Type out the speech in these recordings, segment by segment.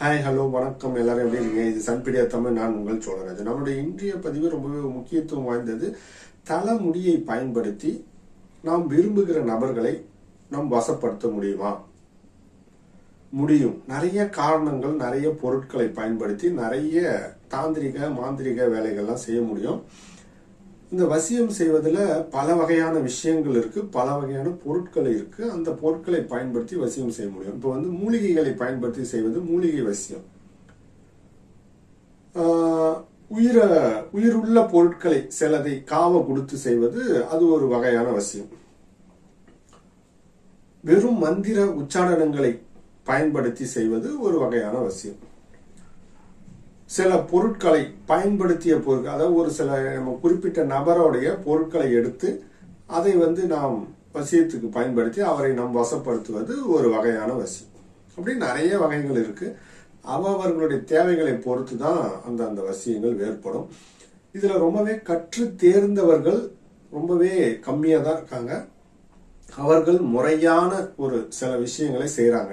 Hi hello வணக்கம். எல்லாரும் எப்படி இருக்கீங்க? இது சன்பிடியா தமிழ். நான் உங்கள் சோழராஜன். நம்மளுடைய இன்றைய பதிவு ரொம்பவே முக்கியத்துவம் வாய்ந்தது. தலைமுடியை பயன்படுத்தி நாம் விரும்புகிற நபர்களை நாம் வசப்படுத்த முடியுமா? முடியும். நிறைய காரணங்கள் நிறைய பொருட்களை பயன்படுத்தி நிறைய தாந்திரிக மாந்திரிக வேலைகள்லாம் செய்ய முடியும். இந்த வசியம் செய்வதில் பல வகையான விஷயங்கள் இருக்குது பல வகையான பொருட்கள் இருக்குது அந்த பொருட்களை பயன்படுத்தி வசியம் செய்ய முடியும். இப்போ வந்து மூலிகைகளை பயன்படுத்தி செய்வது மூலிகை வசியம். உயிரை உயிர உயிருள்ள பொருட்களை சிலதை காவ கொடுத்து செய்வது அது ஒரு வகையான வசியம். வெறும் மந்திர உச்சாரணங்களை பயன்படுத்தி செய்வது ஒரு வகையான வசியம். சில பொருட்களை பயன்படுத்திய பொருட்கள் அதாவது ஒரு சில நம்ம குறிப்பிட்ட நபருடைய பொருட்களை எடுத்து அதை வந்து நாம் வசியத்துக்கு பயன்படுத்தி அவரை நாம் வசப்படுத்துவது ஒரு வகையான வசி. அப்படி நிறைய வகைகள் இருக்கு. அவர்களுடைய தேவைகளை பொறுத்து தான் அந்த அந்த வசியங்கள் வேறுபடும். இதுல ரொம்பவே கற்று தேர்ந்தவர்கள் ரொம்பவே கம்மியாக தான் இருக்காங்க. அவர்கள் முறையான ஒரு சில விஷயங்களை செய்கிறாங்க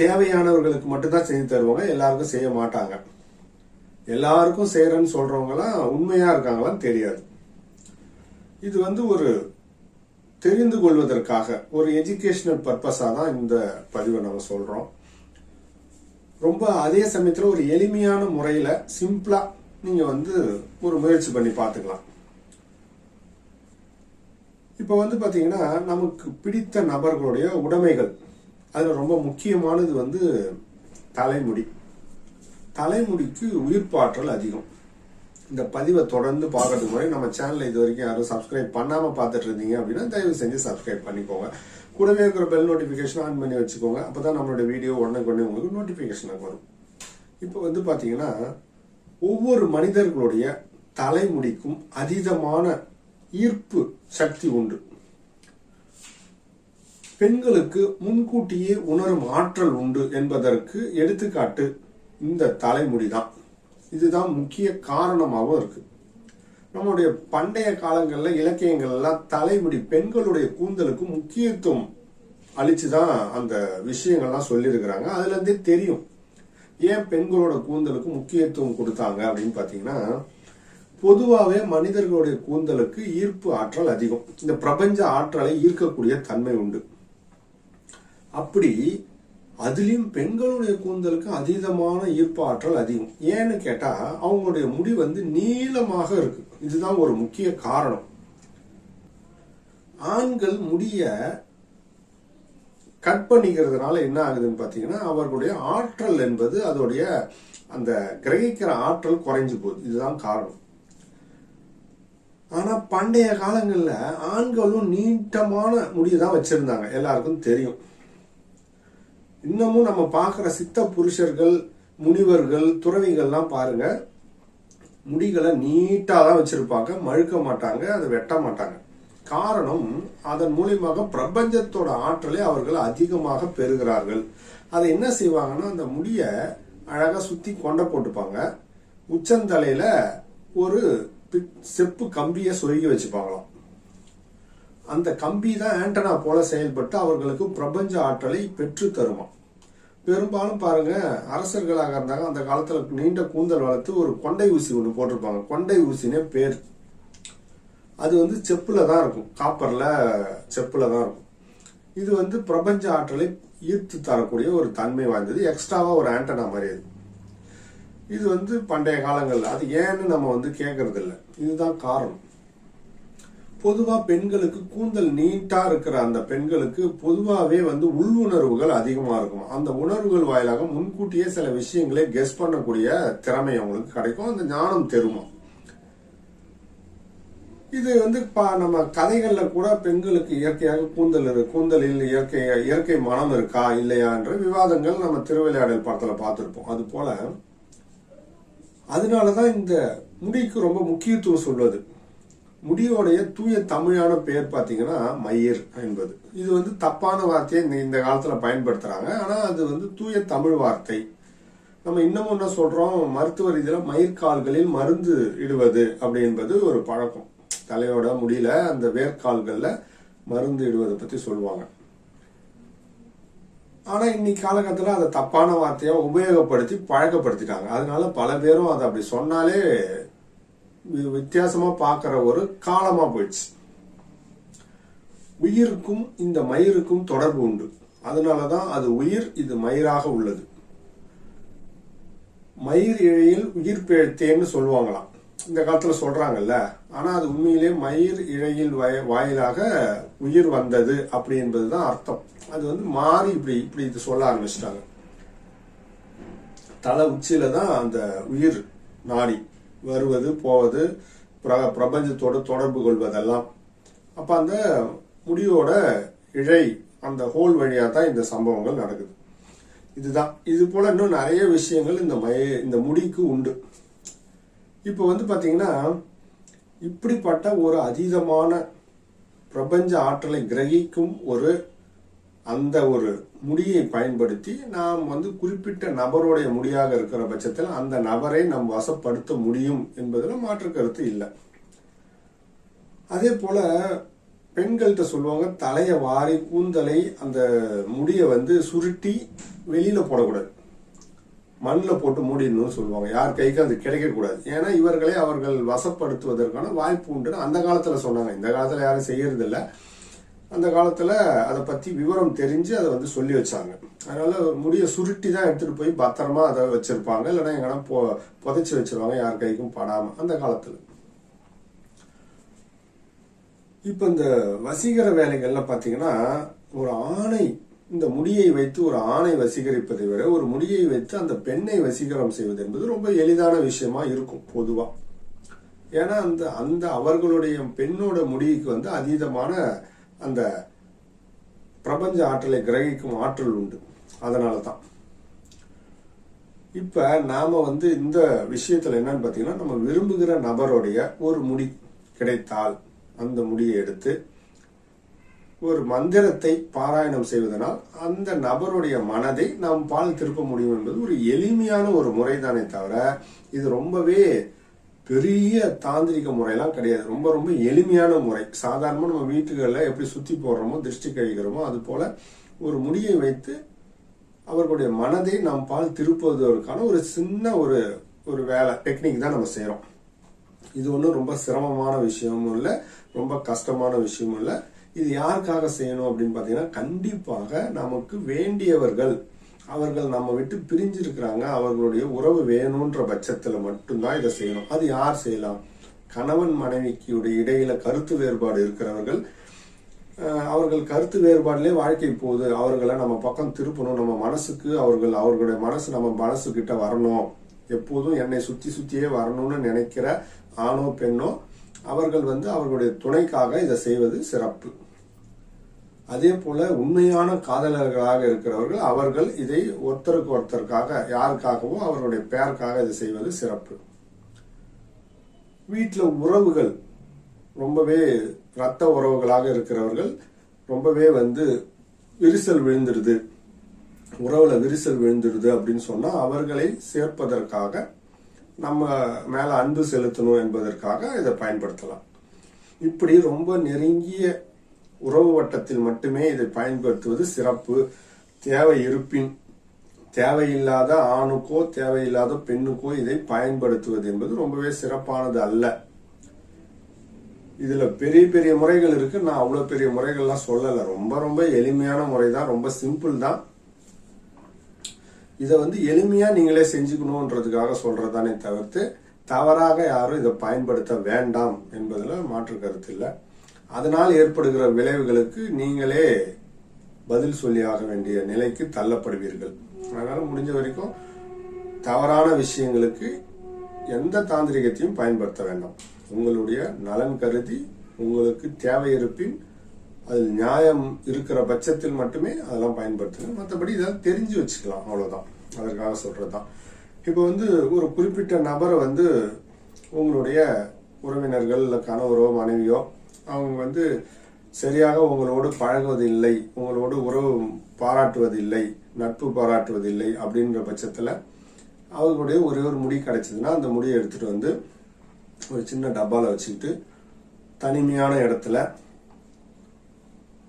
தேவையானவர்களுக்கு மட்டும்தான் செஞ்சு தருவாங்க எல்லாருக்கும் செய்ய மாட்டாங்க. எல்லாருக்கும் செய்யறேன்னு சொல்கிறவங்களாம் உண்மையா இருக்காங்களான்னு தெரியாது. இது வந்து ஒரு தெரிந்து கொள்வதற்காக ஒரு எஜுகேஷனல் பர்பஸாக தான் இந்த பதிவை நம்ம சொல்றோம். ரொம்ப அதே சமயத்தில் ஒரு எளிமையான முறையில் சிம்பிளாக நீங்கள் வந்து ஒரு முயற்சி பண்ணி பார்த்துக்கலாம். இப்போ வந்து பார்த்தீங்கன்னா நமக்கு பிடித்த நபர்களுடைய உடைமைகள். அதில் ரொம்ப முக்கியமானது வந்து தலைமுடி. தலைமுடிக்கு உயிர்ப்பாற்றல் அதிகம். இந்த பதிவை தொடர்ந்து பார்க்கறதுக்கு முன்னாடி நம்ம சேனலை இது வரைக்கும் யாரும் சப்ஸ்கிரைப் பண்ணாமல் பார்த்துட்டு இருந்தீங்க அப்படின்னா தயவு செஞ்சு சப்ஸ்கிரைப் பண்ணிக்கோங்க. கூடவே இருக்கிற பெல் நோட்டிஃபிகேஷன் ஆன் பண்ணி வச்சுக்கோங்க. அப்போ தான் நம்மளோட வீடியோ உடனே உடனே உங்களுக்கு நோட்டிஃபிகேஷனாக வரும். இப்போ வந்து பார்த்தீங்கன்னா ஒவ்வொரு மனிதர்களுடைய தலைமுடிக்கும் அதீதமான ஈர்ப்பு சக்தி உண்டு. பெண்களுக்கு முன்கூட்டியே உணரும் ஆற்றல் உண்டு என்பதற்கு எடுத்துக்காட்டு இந்த தலைமுடி தான் இதுதான் முக்கிய காரணமாகவும் இருக்கு. நம்மளுடைய பண்டைய காலங்களில் இலக்கியங்கள் எல்லாம் தலைமுடி பெண்களுடைய கூந்தலுக்கு முக்கியத்துவம் அளிச்சுதான் அந்த விஷயங்கள்லாம் சொல்லியிருக்கிறாங்க. அதுலேருந்தே தெரியும். ஏன் பெண்களோட கூந்தலுக்கு முக்கியத்துவம் கொடுத்தாங்க அப்படின்னு பார்த்தீங்கன்னா பொதுவாகவே மனிதர்களுடைய கூந்தலுக்கு ஈர்ப்பு ஆற்றல் அதிகம். இந்த பிரபஞ்ச ஆற்றலை ஈர்க்கக்கூடிய தன்மை உண்டு. அப்படி அதுலயும் பெண்களுடைய கூந்தலுக்கு அதீதமான ஈர்ப்பு ஆற்றல் அதிகம். ஏன்னு கேட்டா அவங்களுடைய முடி வந்து நீளமாக இருக்கு. இதுதான் ஒரு முக்கிய காரணம். ஆண்கள் முடிய கட் பண்ணிக்கிறதுனால என்ன ஆகுதுன்னு பார்த்தீங்கன்னா அவர்களுடைய ஆற்றல் என்பது அதோடைய அந்த கிரகிக்கிற ஆற்றல் குறைஞ்சு போகுது. இதுதான் காரணம். ஆனால் பண்டைய காலங்களில் ஆண்களும் நீட்டமான முடியை தான் வச்சிருந்தாங்க. எல்லாருக்கும் தெரியும். இன்னமும் நம்ம பார்க்குற சித்த புருஷர்கள் முனிவர்கள் துறவிகள்லாம் பாருங்க முடிகளை நீட்டாக தான் வச்சிருப்பாங்க. மழுக்க மாட்டாங்க அதை வெட்ட மாட்டாங்க. காரணம் அதன் மூலியமாக பிரபஞ்சத்தோட ஆற்றலை அவர்கள் அதிகமாக பெறுகிறார்கள். அதை என்ன செய்வாங்கன்னா அந்த முடிய அழகாக சுற்றி கொண்டை போட்டுப்பாங்க. உச்சந்தலையில ஒரு பி- செப்பு கம்பியை சொருகி வச்சுப்பாங்களாம். அந்த கம்பி தான் ஆண்டனா போல செயல்பட்டு அவர்களுக்கு பிரபஞ்ச ஆற்றலை பெற்று தருவான் பெரும்பாலும் பாருங்க அரசர்களாக இருந்தாங்க. அந்த காலத்துல நீண்ட கூந்தல் வளர்த்து ஒரு கொண்டை ஊசி ஒன்று போட்டிருப்பாங்க. கொண்டை ஊசினே பேர். அது வந்து செப்புல தான் இருக்கும். காப்பர்ல செப்புல தான் இருக்கும். இது வந்து பிரபஞ்ச ஆற்றலை ஈர்த்து தரக்கூடிய ஒரு தன்மை வாய்ந்தது. எக்ஸ்ட்ராவா ஒரு ஆண்டனா மாதிரி அது. இது வந்து பண்டைய காலங்களில். அது ஏன்னு நம்ம வந்து கேட்கறது இல்லை இதுதான் காரணம். பொதுவாக பெண்களுக்கு கூந்தல் நீட்டாக இருக்கிற அந்த பெண்களுக்கு பொதுவாகவே வந்து உள்ளுணர்வுகள் அதிகமாக இருக்கும். அந்த உணர்வுகள் வாயிலாக முன்கூட்டியே சில விஷயங்களை கெஸ் பண்ணக்கூடிய திறமை அவங்களுக்கு கிடைக்கும். அந்த ஞானம் தெருமா இது வந்து பா- நம்ம கதைகளில் கூட பெண்களுக்கு இயற்கையாக கூந்தல் இரு கூந்தலில் இயற்கை இயற்கை மனம் இருக்கா இல்லையா என்ற விவாதங்கள் நம்ம திருவிளையாடல் படத்தில் பார்த்துருப்போம். அது போல அதனாலதான் இந்த முடிக்கு ரொம்ப முக்கியத்துவம் சொல்வது. முடியோடைய தூய தமிழான பெயர் பார்த்தீங்கன்னா மயிர் என்பது. இது வந்து தப்பான வார்த்தையை இந்த- இந்த பயன்படுத்துகிறாங்க ஆனால் அது வந்து தூய தமிழ் வார்த்தை. நம்ம இன்னமும் என்ன சொல்கிறோம் மருத்துவ ரீதியில் மயிர்கால்களில் மருந்து இடுவது அப்படி என்பது ஒரு பழக்கம். தலையோட முடியல அந்த வேர்க்கால்களில் மருந்து இடுவதை பற்றி சொல்லுவாங்க. ஆனால் இன்னைக்கு காலகட்டத்தில் அதை தப்பான வார்த்தையாக உபயோகப்படுத்தி பழக்கப்படுத்திட்டாங்க. அதனால பல பேரும் அதை அப்படி சொன்னாலே வித்தியாசமா பார்க்குற ஒரு காலமா போயிடுச்சு. உயிருக்கும் இந்த மயிருக்கும் தொடர்பு உண்டு. அதனாலதான் அது உயிர் இது மயிராக உள்ளது. மயிர் இழையில் உயிர் பிழைத்தேன்னு சொல்லுவாங்களாம். இந்த காலத்துல சொல்றாங்கல்ல ஆனா அது உண்மையிலே மயிர் இழையில் வய வாயிலாக உயிர் வந்தது அப்படி என்பதுதான் அர்த்தம். அது வந்து மாறி இப்படி இப்படி இது சொல்ல ஆரம்பிச்சிட்டாங்க. தலை உச்சியில தான் அந்த உயிர் நாடி. வருவது போவது பிர- பிரபஞ்சத்தோட தொடர்பு கொள்வதெல்லாம். அப்ப அந்த முடியோட இழை அந்த ஹோல் வழியா தான் இந்த சம்பவங்கள் நடக்குது. இதுதான். இது போல இன்னும் நிறைய விஷயங்கள் இந்த மய இந்த முடிக்கு உண்டு. இப்போ வந்து பாத்தீங்கன்னா இப்படிப்பட்ட ஒரு அதீதமான பிரபஞ்ச ஆற்றலை கிரகிக்கும் ஒரு அந்த ஒரு முடியை பயன்படுத்தி நாம் வந்து குறிப்பிட்ட நபருடைய முடியாக இருக்கிற பட்சத்தில் அந்த நபரை நாம் வசப்படுத்த முடியும் என்பதில் மாற்று கருத்து இல்லை. அதே போல பெண்கள்கிட்ட சொல்லுவாங்க தலையை வாரி கூந்தலை அந்த முடியை வந்து சுருட்டி வெளியில போடக்கூடாது. மண்ணில் போட்டு மூடிடணும்னு சொல்லுவாங்க. யார் கைக்கு அது கிடைக்கக்கூடாது. ஏன்னா இவர்களை அவர்கள் வசப்படுத்துவதற்கான வாய்ப்பு உண்டுன்னு அந்த காலத்தில் சொன்னாங்க. இந்த காலத்தில் யாரும் செய்யறதில்லை. அந்த காலத்தில் அதை பற்றி விவரம் தெரிஞ்சு அதை வந்து சொல்லி வச்சாங்க. அதனால் முடியை சுருட்டி தான் எடுத்துகிட்டு போய் பத்திரமா அதை வச்சுருப்பாங்க. இல்லைன்னா எங்கன்னா பொ புதைச்சி வச்சிருவாங்க. யார் கைக்கும் படாமல் அந்த காலத்தில். இப்போ இந்த வசீகர வேலைகள்ல பார்த்தீங்கன்னா ஒரு ஆணை இந்த முடியை வைத்து ஒரு ஆணை வசீகரிப்பதை விட ஒரு முடியை வைத்து அந்த பெண்ணை வசீகரம் செய்வது என்பது ரொம்ப எளிதான விஷயமா இருக்கும் பொதுவாக ஏன்னா அந்த அந்த அவர்களுடைய பெண்ணோட முடிக்கு வந்து அதீதமான அந்த பிரபஞ்ச ஆற்றலை கிரகிக்கும் ஆற்றல் உண்டு. அதனால தான் இப்போ நாம் வந்து இந்த விஷயத்தில் என்னன்னு பார்த்தீங்கன்னா நம்ம விரும்புகிற நபருடைய ஒரு முடி கிடைத்தால் அந்த முடியை எடுத்து ஒரு மந்திரத்தை பாராயணம் செய்வதனால் அந்த நபருடைய மனதை நாம் பால் திருப்ப முடியும் என்பது ஒரு எளிமையான ஒரு முறைதானே தவிர இது ரொம்பவே பெரிய தாந்திரிக முறையெல்லாம் கிடையாது. ரொம்ப ரொம்ப எளிமையான முறை. சாதாரணமாக நம்ம வீட்டுகளில் எப்படி சுற்றி போடுறோமோ திருஷ்டி கழிக்கிறோமோ அது போல ஒரு முடியை வைத்து அவர்களுடைய மனதை நாம் பால் திருப்புவதற்கான ஒரு சின்ன ஒரு ஒரு வேலை டெக்னிக் தான் நம்ம செய்கிறோம் இது ஒன்றும் ரொம்ப சிரமமான விஷயமும் இல்லை. ரொம்ப கஷ்டமான விஷயமும் இல்லை. இது யாருக்காக செய்யணும் அப்படின்னு பார்த்தீங்கன்னா கண்டிப்பாக நமக்கு வேண்டியவர்கள் அவர்கள் நம்ம விட்டு பிரிஞ்சிருக்கிறாங்க. அவர்களுடைய உறவு வேணுன்ற பட்சத்தில் மட்டும்தான் இதை செய்யணும். அது யார் செய்யலாம்? கணவன் மனைவிக்கு இடையில கருத்து வேறுபாடு இருக்கிறவர்கள் அவர்கள் கருத்து வேறுபாடுலே வாழ்க்கை போகுது. அவர்களை நம்ம பக்கம் திருப்பணும். நம்ம மனசுக்கு அவர்கள் அவர்களுடைய மனசு நம்ம மனசு கிட்ட வரணும். எப்போதும் என்னை சுத்தி சுத்தியே வரணும்னு நினைக்கிற ஆணோ பெண்ணோ அவர்கள் வந்து அவர்களுடைய துணைக்காக இதை செய்வது சிறப்பு. அதே போல உண்மையான காதலர்களாக இருக்கிறவர்கள் அவர்கள் இதை ஒருத்தருக்கு ஒருத்தருக்காக யாருக்காகவோ அவருடைய பெயருக்காக இதை செய்வது சிறப்பு. வீட்டில் உறவுகள் ரொம்பவே ரத்த உறவுகளாக இருக்கிறவர்கள் ரொம்பவே வந்து விரிசல் விழுந்துடுது உறவுல விரிசல் விழுந்துடுது அப்படின்னு சொன்னா அவர்களை சேர்ப்பதற்காக நம்ம மேல அன்பு செலுத்தணும் என்பதற்காக இதை பயன்படுத்தலாம். இப்படி ரொம்ப நெருங்கிய உறவு வட்டத்தில் மட்டுமே இதை பயன்படுத்துவது சிறப்பு. தேவை இருப்பின் தேவையில்லாத ஆணுக்கோ தேவையில்லாத பெண்ணுக்கோ இதை பயன்படுத்துவது என்பது ரொம்பவே சிறப்பானது அல்ல. இதுல பெரிய பெரிய முறைகள் இருக்கு. நான் அவ்வளவு பெரிய முறைகள்லாம் சொல்லல. ரொம்ப ரொம்ப எளிமையான முறை தான் ரொம்ப சிம்பிள் தான். இதை வந்து எளிமையா நீங்களே செஞ்சுக்கணுன்றதுக்காக சொல்றதானே தவிர்த்து தவறாக யாரும் இதை பயன்படுத்த வேண்டாம் என்பதுல மாற்று கருத்து இல்லை. அதனால் ஏற்படுகிற விளைவுகளுக்கு நீங்களே பதில் சொல்லியாக வேண்டிய நிலைக்கு தள்ளப்படுவீர்கள். அதனால முடிஞ்ச வரைக்கும் தவறான விஷயங்களுக்கு எந்த தாந்திரிகத்தையும் பயன்படுத்த வேண்டாம். உங்களுடைய நலன் கருதி உங்களுக்கு தேவை இருப்பின் அதில் நியாயம் இருக்கிற பட்சத்தில் மட்டுமே அதெல்லாம் பயன்படுத்துங்க. மற்றபடி இதெல்லாம் தெரிஞ்சு வச்சுக்கலாம். அவ்வளோதான் அதற்காக சொல்கிறது தான் இப்போ வந்து ஒரு குறிப்பிட்ட நபரை வந்து உங்களுடைய உறவினர்கள் இல்லை கணவரோ மனைவியோ அவங்க வந்து சரியாக உங்களோடு பழகுவதில்லை உங்களோடு உறவு பாராட்டுவதில்லை நட்பு பாராட்டுவதில்லை அப்படின்ற பட்சத்தில் அவர்களுடைய ஒரே ஒரு முடி கிடைச்சதுன்னா அந்த முடியை எடுத்துட்டு வந்து ஒரு சின்ன டப்பாவில் வச்சுக்கிட்டு தனிமையான இடத்துல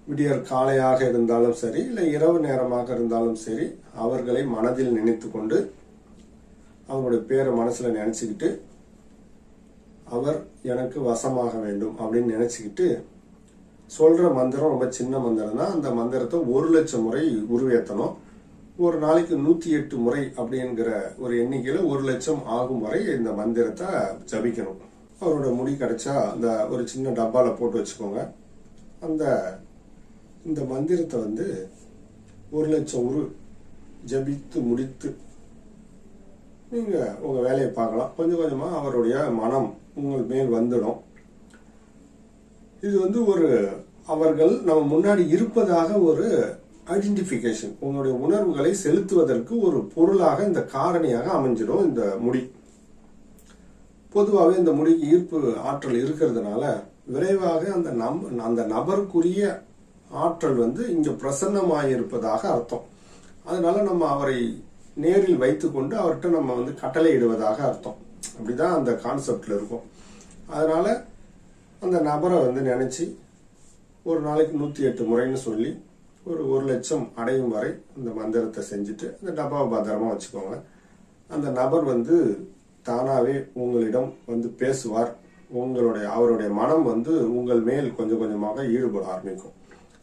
விடியற் காலையாக இருந்தாலும் சரி இல்லை இரவு நேரமாக இருந்தாலும் சரி அவர்களை மனதில் நினைத்து கொண்டு அவங்களுடைய பேரை மனசில் நினச்சிக்கிட்டு அவர் எனக்கு வசமாக வேண்டும் அப்படின்னு நினைச்சுக்கிட்டு சொல்ற மந்திரம் ரொம்ப சின்ன மந்திரம் தான் அந்த மந்திரத்தை ஒரு லட்சம் முறை உருவேற்றணும் ஒரு நாளைக்கு நூத்தி எட்டு முறை அப்படிங்கிற ஒரு எண்ணிக்கையில ஒரு லட்சம் ஆகும் வரை இந்த மந்திரத்தை ஜபிக்கணும். அவரோட முடி கிடைச்சா அந்த ஒரு சின்ன டப்பால போட்டு வச்சுக்கோங்க. அந்த இந்த மந்திரத்தை வந்து ஒரு லட்சம் உரு ஜபித்து முடித்து நீங்கள் உங்கள் வேலையை பார்க்கலாம். கொஞ்சம் கொஞ்சமாக அவருடைய மனம் உங்கள் மேல் வந்துடும். இது வந்து ஒரு அவர்கள் நம்ம முன்னாடி இருப்பதாக ஒரு ஐடென்டிஃபிகேஷன் உங்களுடைய உணர்வுகளை செலுத்துவதற்கு ஒரு பொருளாக இந்த காரணியாக அமைஞ்சிடும் இந்த முடி. பொதுவாகவே இந்த முடிக்கு ஈர்ப்பு ஆற்றல் இருக்கிறதுனால விரைவாக அந்த நம் அந்த நபருக்குரிய ஆற்றல் வந்து இங்க பிரசன்னமாயிருப்பதாக அர்த்தம். அதனால நம்ம அவரை நேரில் வைத்துக்கொண்டு அவர்கிட்ட நம்ம வந்து கட்டளையிடுவதாக அர்த்தம். அப்படிதான் அந்த கான்செப்ட்ல இருக்கும். அதனால அந்த நபரை வந்து நினைச்சு ஒரு நாளைக்கு நூத்தி எட்டு முறைன்னு சொல்லி ஒரு ஒரு லட்சம் அடையும் வரை இந்த மந்திரத்தை செஞ்சுட்டு அந்த டப்பாவை பத்திரமா வச்சுக்கோங்க. அந்த நபர் வந்து தானாவே உங்களிடம் வந்து பேசுவார். உங்களுடைய அவருடைய மனம் வந்து உங்கள் மேல் கொஞ்சம் கொஞ்சமாக ஈடுபட ஆரம்பிக்கும்.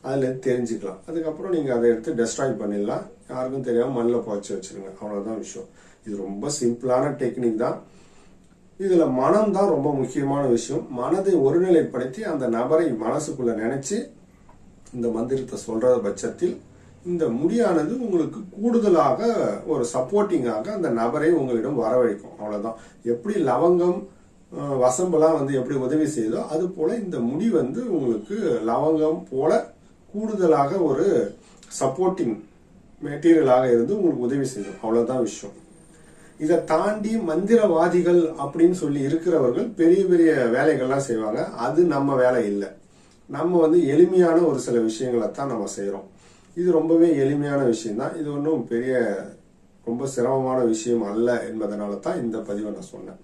அதுல தெரிஞ்சுக்கலாம். அதுக்கப்புறம் நீங்க அதை எடுத்து டெஸ்ட்ராய் பண்ணிடலாம். யாருக்கும் தெரியாமல் மண்ணில் புதைச்சி வச்சிருங்க. அவ்வளோதான் விஷயம். இது ரொம்ப சிம்பிளான டெக்னிக் தான். இதில் மனம் தான் ரொம்ப முக்கியமான விஷயம். மனதை ஒருநிலைப்படுத்தி அந்த நபரை மனசுக்குள்ளே நினச்சி இந்த மந்திரத்தை சொல்கிற பட்சத்தில் இந்த முடியானது உங்களுக்கு கூடுதலாக ஒரு சப்போர்ட்டிங்காக அந்த நபரை உங்களிடம் வரவழைக்கும். அவ்வளோதான் எப்படி லவங்கம் வசம்பெல்லாம் வந்து எப்படி உதவி செய்யுதோ அது போல் இந்த முடி வந்து உங்களுக்கு லவங்கம் போல கூடுதலாக ஒரு சப்போர்ட்டிங் மெட்டீரியலாக இருந்து உங்களுக்கு உதவி செய்யும். அவ்வளவுதான் விஷயம். இதை தாண்டி மந்திரவாதிகள் அப்படின்னு சொல்லி இருக்கிறவர்கள் பெரிய பெரிய வேலைகள்லாம் செய்வாங்க. அது நம்ம வேலை இல்லை. நம்ம வந்து எளிமையான ஒரு சில விஷயங்களை தான் நம்ம செய்கிறோம் இது ரொம்பவே எளிமையான விஷயம் தான் இது ஒன்றும் பெரிய ரொம்ப சிரமமான விஷயம் அல்ல என்பதனால தான் இந்த பதிவை நான் சொன்னேன்.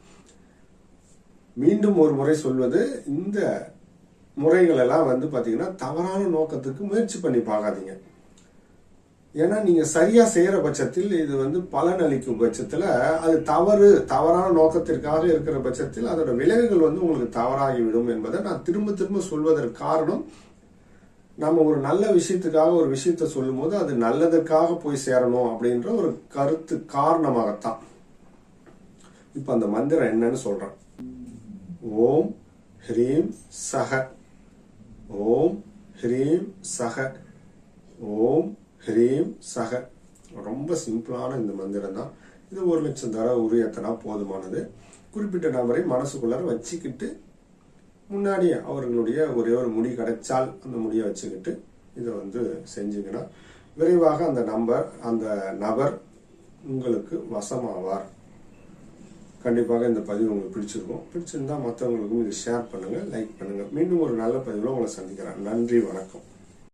மீண்டும் ஒரு முறை சொல்வது இந்த முறைகளெல்லாம் வந்து பார்த்தீங்கன்னா தவறான நோக்கத்துக்கு முயற்சி பண்ணி பார்க்காதீங்க. ஏன்னா நீங்க சரியா செய்யற பட்சத்தில் இது வந்து பலன் அளிக்கும் பட்சத்துல அது தவறு தவறான நோக்கத்திற்காக இருக்கிற பட்சத்தில் அதோட விளைவுகள் வந்து உங்களுக்கு தவறாகிவிடும் என்பதை நான் திரும்ப திரும்ப சொல்வதற்கு காரணம் நம்ம ஒரு நல்ல விஷயத்துக்காக ஒரு விஷயத்த சொல்லும்போது அது நல்லதுக்காக போய் சேரணும் அப்படின்ற ஒரு கருத்து காரணமாகத்தான். இப்ப அந்த மந்திரம் என்னன்னு சொல்றேன். ஓம் ஹ்ரீம் சக ஓம் ஹ்ரீம் சக ஓம் ஹ்ரீம் சக. ரொம்ப சிம்பிளான இந்த மந்திரம் தான் இது ஒரு லட்சம் தர உரியத்தனா போதுமானது. குறிப்பிட்ட நபரை மனசுக்குள்ளார வச்சுக்கிட்டு முன்னாடியே அவர்களுடைய ஒரே ஒரு முடி கிடைச்சால் அந்த முடியை வச்சுக்கிட்டு இதை வந்து செஞ்சீங்கன்னா விரைவாக அந்த நம்பர் அந்த நபர் உங்களுக்கு வசமாவார். கண்டிப்பாக இந்த பதிவு உங்களுக்கு பிடிச்சிருக்கும். பிடிச்சிருந்தா மற்றவங்களுக்கும் இதை ஷேர் பண்ணுங்கள் லைக் பண்ணுங்கள் மீண்டும் ஒரு நல்ல பதிவில் உங்களை சந்திக்கிறேன். நன்றி வணக்கம்.